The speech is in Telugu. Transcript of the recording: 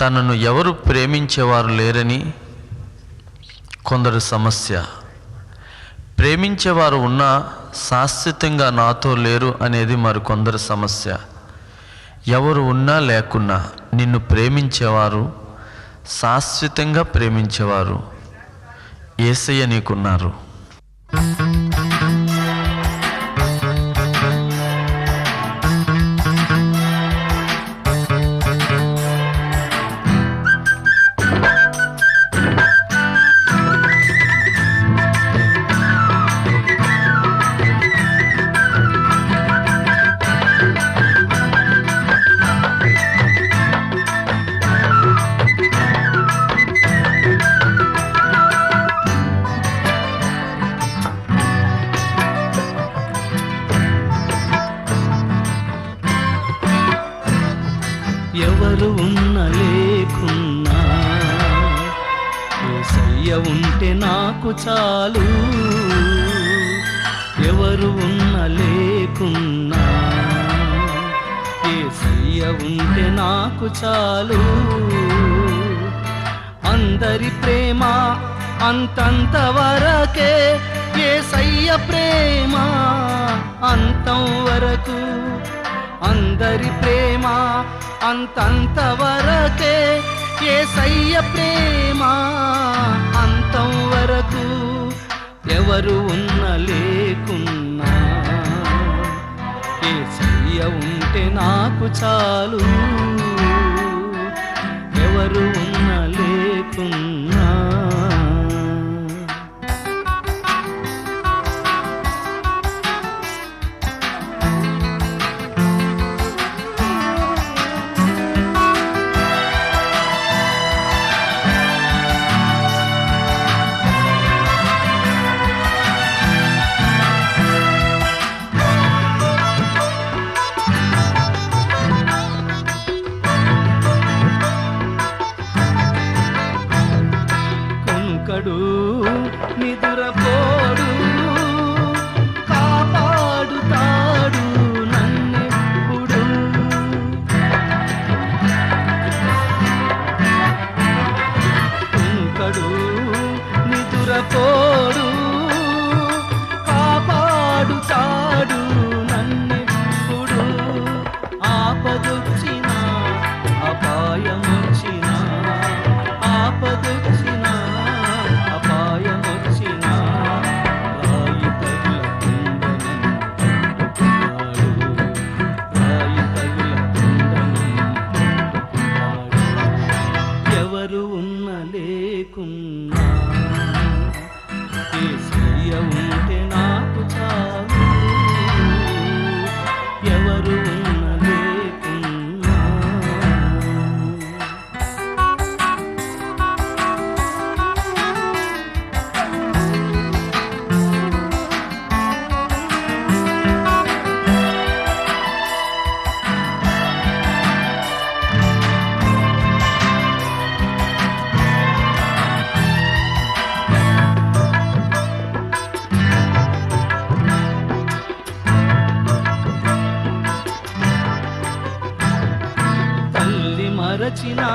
తనను ఎవరు ప్రేమించేవారు లేరని కొందరు సమస్య. ప్రేమించేవారు ఉన్నా శాశ్వతంగా నాతో లేరు అనేది మరికొందరు సమస్య. ఎవరు ఉన్నా లేకున్నా నిన్ను ప్రేమించేవారు శాశ్వతంగా ప్రేమించేవారు ఏసయ్య నీకున్నారు. ఎవరు ఉన్న లేకున్నా. ఏసయ్య ఉంటే నాకు చాలు. ఎవరు ఉన్న లేకున్నా. ఏసయ్య ఉంటే నాకు చాలు. అందరి ప్రేమ అంతంత వరకే ఏసయ్య ప్రేమ అంతం వరకు. అందరి ప్రేమ అంతంత వరకే ఏసయ్య ప్రేమ. అంతం వరకు ఎవరు ఉన్న లేకున్నా ఏసయ్య ఉంటే నాకు చాలు. నిదురపోడు కాపాడుతాడు నన్నెప్పుడు. కొనుకడు నిదురపోడు కాపాడుతాడు నన్నెప్పుడు. ఆపదొచ్చిన అపాయం ఏసయ్య বাঁচি না